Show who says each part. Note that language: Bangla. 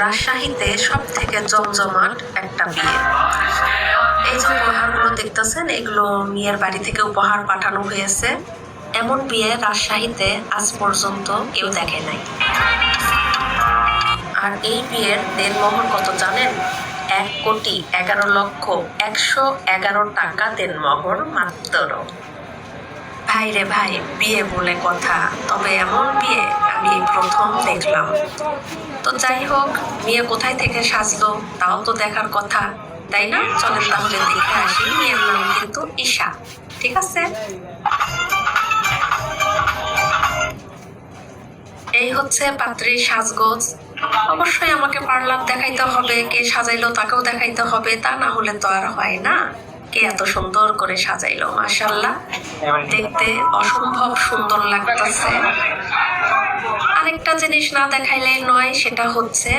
Speaker 1: রাজশাহীতে সব থেকে জমজমাট একটা বিয়ে। এই যে উপহারগুলো দেখতেছেন, এগুলো মেয়ের বাড়ি থেকে উপহার পাঠানো হয়েছে। এমন বিয়ে রাজশাহীতে আজ পর্যন্ত কেউ দেখে নাই। আর এই বিয়ের দেনমোহর কত জানেন? এক কোটি এগারো লক্ষ একশো এগারো টাকা দেনমোহর মাত্র। ভাই রে ভাই, বিয়ে বলে কথা, তবে এমন এই প্রথম দেখলাম। তো যাই হোক, মেয়ে কোথায় থেকে সাজলো তাও তো দেখার কথা। তাই না? চলেন তাহলে দেখে আসি মেয়ের নাম কিন্তু ঈশা। ঠিক আছে? এই হচ্ছে পাত্রীর সাজগোজ। অবশ্যই আমাকে পার্লার দেখাইতে হবে, কে সাজাইলো তাকেও দেখাইতে হবে, তা না হলে তো আর হয় না। কে এত সুন্দর করে সাজাইলো মাশাল্লাহ দেখতে অসম্ভব সুন্দর লাগতেছে। জিনিস না দেখাইলে নয় সেটা হচ্ছে